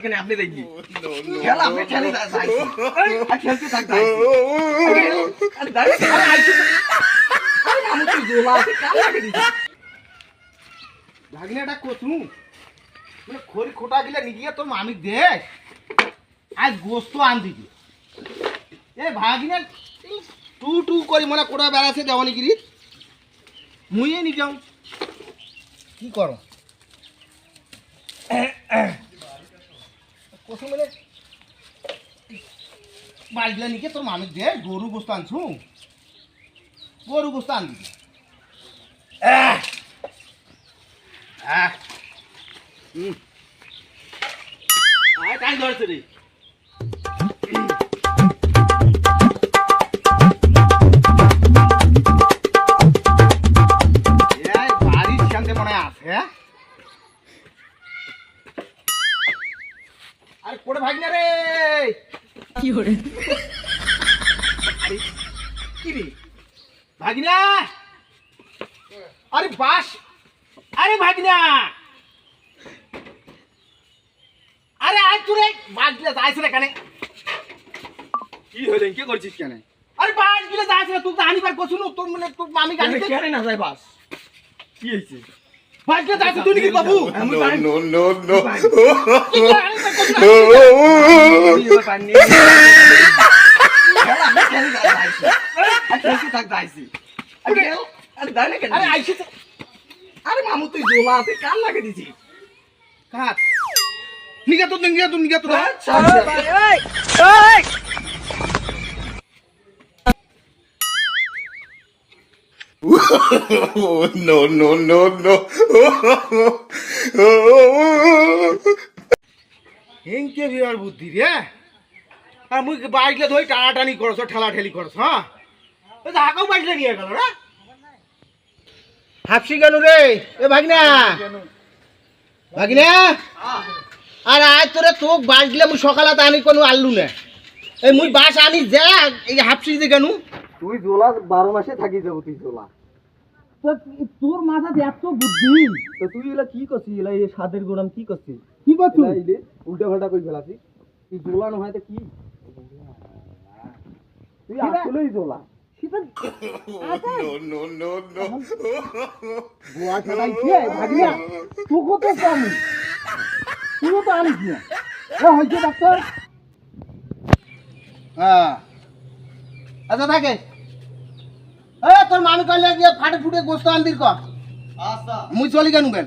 এখানে আপনি দেখি খেলা আপনি খেলতে তো। ভাগিনাটা কচু মানে খড়ি খোটা গিলা নিগিয়ে তোর মামি দে আজ গোস্ত আন দিবি এ ভাগিনা টু টু করি মনে কোটা বেড়াছে দেওয়ানি গিরি মুইয়ে নি যাও কি করো কচু মানে বাড়িগুলা নিকে তোর মামি দে গরু গোস্ত আনছু গরু গোস্ত আন দিবি আহ আহ হুম আয় টাইম ধরছে রে আরে কোটে ভাগ না রে। আরে, কি রে? ভাগিনা আরে বাস। আরে ভাগিনা আরে আজ তুই বাস গিলা যাইছে না কেন কি হইলে? কি করছিস কেন? আরে বাস গিলা যাইছে না তুই তো হানিবার কছু তোর মানে তোর মামি গাড়ি কেন না যাই বাস? কি হয়েছে গিলা যাইছে তুই নাকি বাবু আমি না? তুই যা- যাইছি। আর খেলতে থাক যাইছি। আর খেল, আরে দাঁড়িয়ে কেন? আরে আইছে তো আরে মামু তুই জোলা আছে কাল লাগে দিছি কাট নিগা তো নিগা তো নিগা তো no, no, no, no. হেংকে বিয়ার বুদ্ধি রে আর মুই বাইকলে ধই টানাটানি করছ ঠেলা ঠেলি করছ হ্যাঁ? হাকাও বাইকলে নিয়ে গেল রে। হাফসি কেন রে এ ভাগনা। ভাগনা? আর আজ তোরে তোক বাস দিলে মুই সকালে আনি কোনো আনলু না। এই মুই বাস আনি যা এই হাফসি দে কেন তুই জোলা বারো মাসে থাকি যাব তুই জোলা। তোর মাথাতে এত বুদ্ধি? তো তুই এলা কি করছিস? এলা এই সাদের গোড়াম কি করছিস? কি করছু এলা ইলে উল্টা পাল্টা করে ফেলাছিস? তুই জোলা নয় তো কি? তুই আসলেই জোলা। No, no, no, no. বুয়া খেলাইছে ভাগনা তোকে তো কম তুইও তো আনিস না হয়েছে ডাক্তার। হ্যাঁ। আচ্ছা থাকে। এ তোর মামি কইলে গিয়ে ফাটে ফুটে গোস্ত আনদির কর। আচ্ছা। মুই চলি কেন বেন